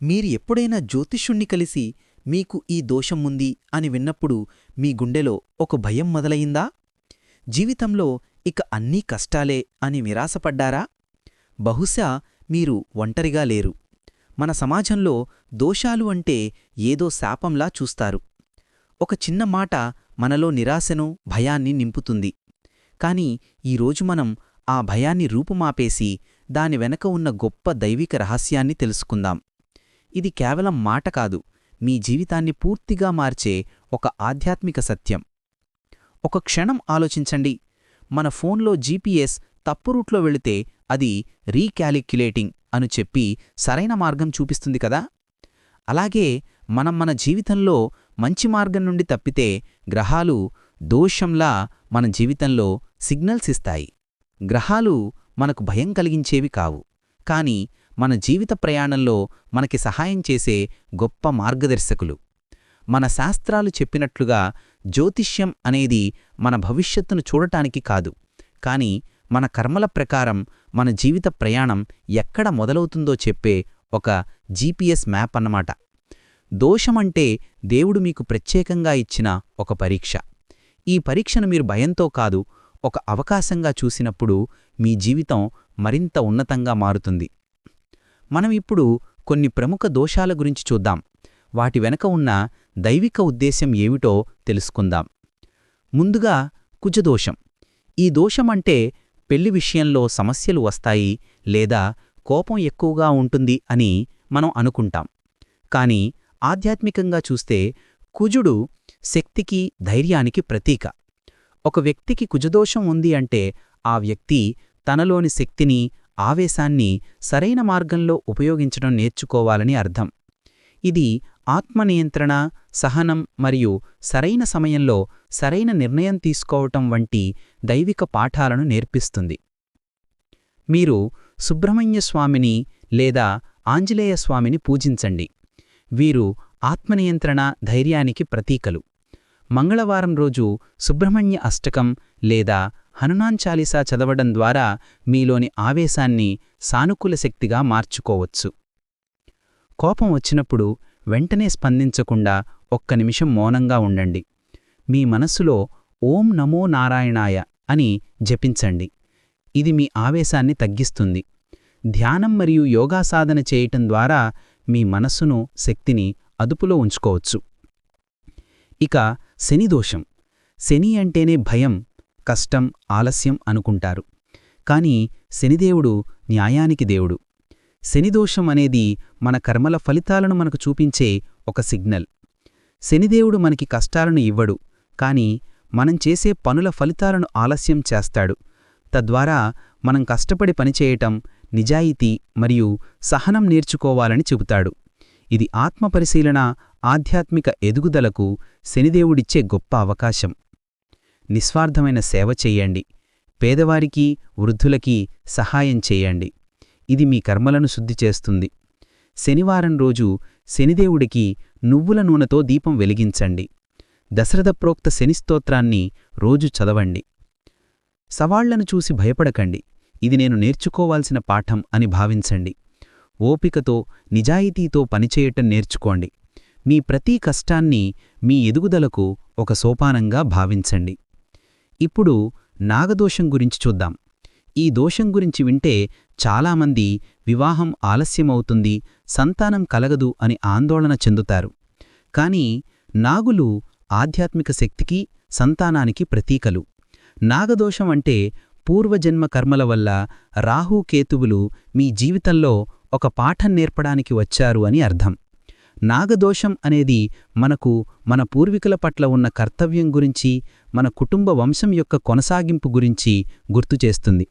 మీరు ఎప్పుడైనా జ్యోతిష్యుణ్ణి కలిసి మీకు ఈ దోషం ఉంది అని విన్నప్పుడు మీ గుండెలో ఒక భయం మొదలయిందా జీవితంలో ఇక అన్నీ కష్టాలే అని నిరాశపడ్డారా? బహుశా మీరు ఒంటరిగా లేరు. మన సమాజంలో దోషాలు అంటే ఏదో శాపంలా చూస్తారు. ఒక చిన్న మాట మనలో నిరాశను భయాన్ని నింపుతుంది. కాని ఈరోజు మనం ఆ భయాన్ని రూపుమాపేసి దాని వెనక ఉన్న గొప్ప దైవిక రహస్యాన్ని తెలుసుకుందాం. ఇది కేవలం మాట కాదు. మీ జీవితాన్ని పూర్తిగా మార్చే ఒక ఆధ్యాత్మిక సత్యం. ఒక క్షణం ఆలోచించండి. మన ఫోన్లో జీపీఎస్ తప్పు రూట్లో వెళితే అది రీకాలిక్యులేటింగ్ అని చెప్పి సరైన మార్గం చూపిస్తుంది కదా? అలాగే మనం మన జీవితంలో మంచి మార్గం నుండి తప్పితే గ్రహాలు దోషంలా మన జీవితంలో సిగ్నల్స్ ఇస్తాయి. గ్రహాలు మనకు భయం కలిగించేవి కావు. కాని మన జీవిత ప్రయాణంలో మనకి సహాయం చేసే గొప్ప మార్గదర్శకులు. మన శాస్త్రాలు చెప్పినట్లుగా జ్యోతిష్యం అనేది మన భవిష్యత్తును చూడటానికి కాదు. కానీ మన కర్మల ప్రకారం మన జీవిత ప్రయాణం ఎక్కడ మొదలవుతుందో చెప్పే ఒక జీపీఎస్ మ్యాప్ అన్నమాట. దోషమంటే దేవుడు మీకు ప్రత్యేకంగా ఇచ్చిన ఒక పరీక్ష. ఈ పరీక్షను మీరు భయంతో కాదు ఒక అవకాశంగా చూసినప్పుడు మీ జీవితం మరింత ఉన్నతంగా మారుతుంది. మనం ఇప్పుడు కొన్ని ప్రముఖ దోషాల గురించి చూద్దాం. వాటి వెనక ఉన్న దైవిక ఉద్దేశ్యం ఏమిటో తెలుసుకుందాం. ముందుగా కుజదోషం. ఈ దోషమంటే పెళ్ళి విషయంలో సమస్యలు వస్తాయి లేదా కోపం ఎక్కువగా ఉంటుంది అని మనం అనుకుంటాం. కాని ఆధ్యాత్మికంగా చూస్తే కుజుడు శక్తికి ధైర్యానికి ప్రతీక. ఒక వ్యక్తికి కుజదోషం ఉంది అంటే ఆ వ్యక్తి తనలోని శక్తిని ఆవేశాన్ని సరైన మార్గంలో ఉపయోగించడం నేర్చుకోవాలని అర్థం. ఇది ఆత్మనియంత్రణ సహనం మరియు సరైన సమయంలో సరైన నిర్ణయం తీసుకోవటం వంటి దైవిక పాఠాలను నేర్పిస్తుంది. మీరు సుబ్రహ్మణ్యస్వామిని లేదా ఆంజనేయస్వామిని పూజించండి. వీరు ఆత్మనియంత్రణ ధైర్యానికి ప్రతీకలు. మంగళవారం రోజు సుబ్రహ్మణ్య అష్టకం లేదా హనుమాన్ చాలీసా చదవడం ద్వారా మీలోని ఆవేశాన్ని సానుకూల శక్తిగా మార్చుకోవచ్చు. కోపం వచ్చినప్పుడు వెంటనే స్పందించకుండా ఒక్క నిమిషం మౌనంగా ఉండండి. మీ మనస్సులో ఓం నమో నారాయణాయ అని జపించండి. ఇది మీ ఆవేశాన్ని తగ్గిస్తుంది. ధ్యానం మరియు యోగా సాధన చేయటం ద్వారా మీ మనస్సును శక్తిని అదుపులో ఉంచుకోవచ్చు. ఇక శనిదోషం శని అంటేనే భయం కష్టం ఆలస్యం అనుకుంటారు. కాని శనిదేవుడు న్యాయానికి దేవుడు. శనిదోషం అనేది మన కర్మల ఫలితాలను మనకు చూపించే ఒక సిగ్నల్. శనిదేవుడు మనకి కష్టాలను ఇవ్వడు. కాని మనం చేసే పనుల ఫలితాలను ఆలస్యం చేస్తాడు. తద్వారా మనం కష్టపడి పనిచేయటం నిజాయితీ మరియు సహనం నేర్చుకోవాలని చెబుతాడు. ఇది ఆత్మపరిశీలన ఆధ్యాత్మిక ఎదుగుదలకు శనిదేవుడిచ్చే గొప్ప అవకాశం. నిస్వార్థమైన సేవ చెయ్యండి పేదవారికి వృద్ధులకి సహాయం చేయండి. ఇది మీ కర్మలను శుద్ధి చేస్తుంది. శనివారం రోజు శనిదేవుడికి నువ్వుల నూనెతో దీపం వెలిగించండి. దశరథప్రోక్త శనిస్తోత్రాన్ని రోజు చదవండి. సవాళ్ళను చూసి భయపడకండి. ఇది నేను నేర్చుకోవాల్సిన పాఠం అని భావించండి. ఓపికతో నిజాయితీతో పనిచేయటం నేర్చుకోండి. మీ ప్రతి కష్టాన్ని మీ ఎదుగుదలకు ఒక సోపానంగా భావించండి. ఇప్పుడు నాగదోషం గురించి చూద్దాం. ఈ దోషం గురించి వింటే చాలామంది వివాహం ఆలస్యమవుతుంది సంతానం కలగదు అని ఆందోళన చెందుతారు. కాని నాగులు ఆధ్యాత్మిక శక్తికి సంతానానికి ప్రతీకలు. నాగదోషం అంటే పూర్వజన్మ కర్మల వల్ల రాహుకేతువులు మీ జీవితంలో ఒక పాఠం నేర్పడానికి వచ్చారు అని అర్థం. నాగదోషం అనేది మనకు మన పూర్వీకుల పట్ల ఉన్న కర్తవ్యం గురించి మన కుటుంబ వంశం యొక్క కొనసాగింపు గురించి గుర్తుచేస్తుంది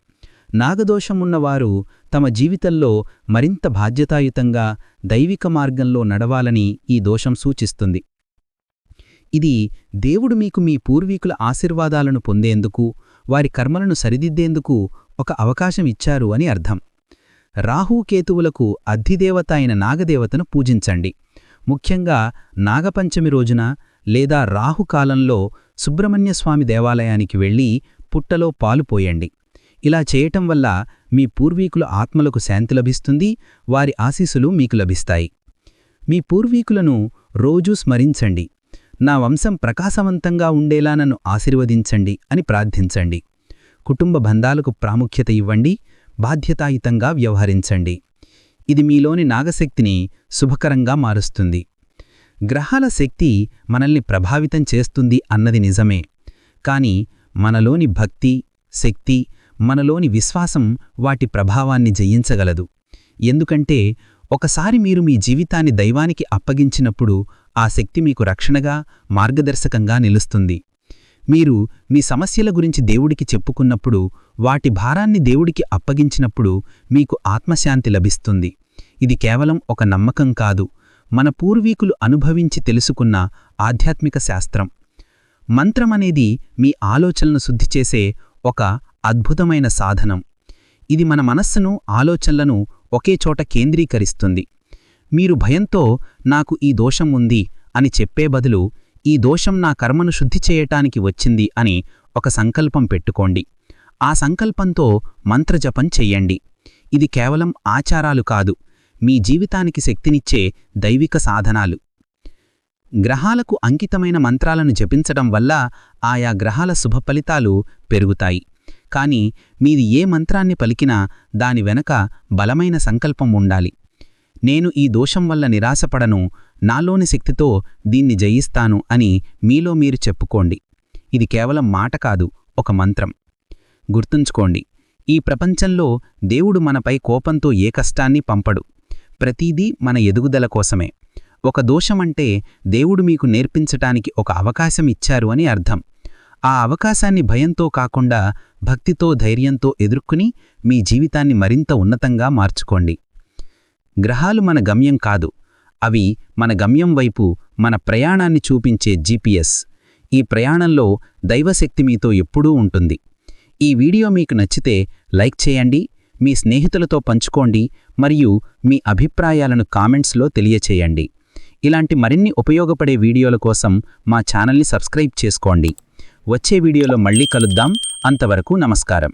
నాగదోషం ఉన్నవారు తమ జీవితంలో మరింత బాధ్యతాయుతంగా దైవిక మార్గంలో నడవాలని ఈ దోషం సూచిస్తుంది. ఇది దేవుడు మీకు మీ పూర్వీకుల ఆశీర్వాదాలను పొందేందుకు వారి కర్మలను సరిదిద్దేందుకు ఒక అవకాశం ఇచ్చారు అని అర్థం. రాహుకేతువులకు అధిదేవత అయిన నాగదేవతను పూజించండి. ముఖ్యంగా నాగపంచమి రోజున లేదా రాహుకాలంలో సుబ్రహ్మణ్యస్వామి దేవాలయానికి వెళ్ళి పుట్టలో పాలు పోయండి. ఇలా చేయటం వల్ల మీ పూర్వీకుల ఆత్మలకు శాంతి లభిస్తుంది వారి ఆశీస్సులు మీకు లభిస్తాయి. మీ పూర్వీకులను రోజూ స్మరించండి. నా వంశం ప్రకాశవంతంగా ఉండేలా నన్ను ఆశీర్వదించండి అని ప్రార్థించండి. కుటుంబ బంధాలకు ప్రాముఖ్యత ఇవ్వండి బాధ్యతాయుతంగా వ్యవహరించండి. ఇది మీలోని నాగశక్తిని శుభకరంగా మారుస్తుంది. గ్రహాల శక్తి మనల్ని ప్రభావితం చేస్తుంది అన్నది నిజమే. కానీ మనలోని భక్తి శక్తి మనలోని విశ్వాసం వాటి ప్రభావాన్ని జయించగలదు. ఎందుకంటే ఒకసారి మీరు మీ జీవితాన్ని దైవానికి అప్పగించినప్పుడు ఆ శక్తి మీకు రక్షణగా మార్గదర్శకంగా నిలుస్తుంది. మీరు మీ సమస్యల గురించి దేవుడికి చెప్పుకున్నప్పుడు వాటి భారాన్ని దేవుడికి అప్పగించినప్పుడు మీకు ఆత్మశాంతి లభిస్తుంది. ఇది కేవలం ఒక నమ్మకం కాదు. మన పూర్వీకులు అనుభవించి తెలుసుకున్న ఆధ్యాత్మిక శాస్త్రం. మంత్రమనేది మీ ఆలోచనను శుద్ధి చేసే ఒక అద్భుతమైన సాధనం. ఇది మన మనస్సును ఆలోచనలను ఒకే చోట కేంద్రీకరిస్తుంది. మీరు భయంతో నాకు ఈ దోషం ఉంది అని చెప్పే బదులు ఈ దోషం నా కర్మను శుద్ధి చేయటానికి వచ్చింది అని ఒక సంకల్పం పెట్టుకోండి. ఆ సంకల్పంతో మంత్రజపం చెయ్యండి. ఇది కేవలం ఆచారాలు కాదు. మీ జీవితానికి శక్తినిచ్చే దైవిక సాధనాలు. గ్రహాలకు అంకితమైన మంత్రాలను జపించడం వల్ల ఆయా గ్రహాల శుభ ఫలితాలు పెరుగుతాయి. కానీ మీది ఏ మంత్రాన్ని పలికినా దాని వెనక బలమైన సంకల్పం ఉండాలి. నేను ఈ దోషం వల్ల నిరాశపడను. నాలోని శక్తితో దీన్ని జయిస్తాను అని మీలో మీరు చెప్పుకోండి. ఇది కేవలం మాట కాదు ఒక మంత్రం. గుర్తుంచుకోండి ఈ ప్రపంచంలో దేవుడు మనపై కోపంతో ఏ కష్టాన్ని పంపడు. ప్రతీదీ మన ఎదుగుదల కోసమే. ఒక దోషమంటే దేవుడు మీకు నేర్పించటానికి ఒక అవకాశం ఇచ్చారు అని అర్థం. ఆ అవకాశాన్ని భయంతో కాకుండా భక్తితో ధైర్యంతో ఎదుర్కొని మీ జీవితాన్ని మరింత ఉన్నతంగా మార్చుకోండి. గ్రహాలు మన గమ్యం కాదు అవి మన గమ్యం వైపు మన ప్రయాణాన్ని చూపించే జీపీఎస్. ఈ ప్రయాణంలో దైవశక్తి మీతో ఎప్పుడూ ఉంటుంది. ఈ వీడియో మీకు నచ్చితే లైక్ చేయండి మీ స్నేహితులతో పంచుకోండి మరియు మీ అభిప్రాయాలను కామెంట్స్లో తెలియచేయండి. ఇలాంటి మరిన్ని ఉపయోగపడే వీడియోల కోసం మా ఛానల్ని సబ్స్క్రైబ్ చేసుకోండి. వచ్చే వీడియోలో మళ్ళీ కలుద్దాం. అంతవరకు నమస్కారం.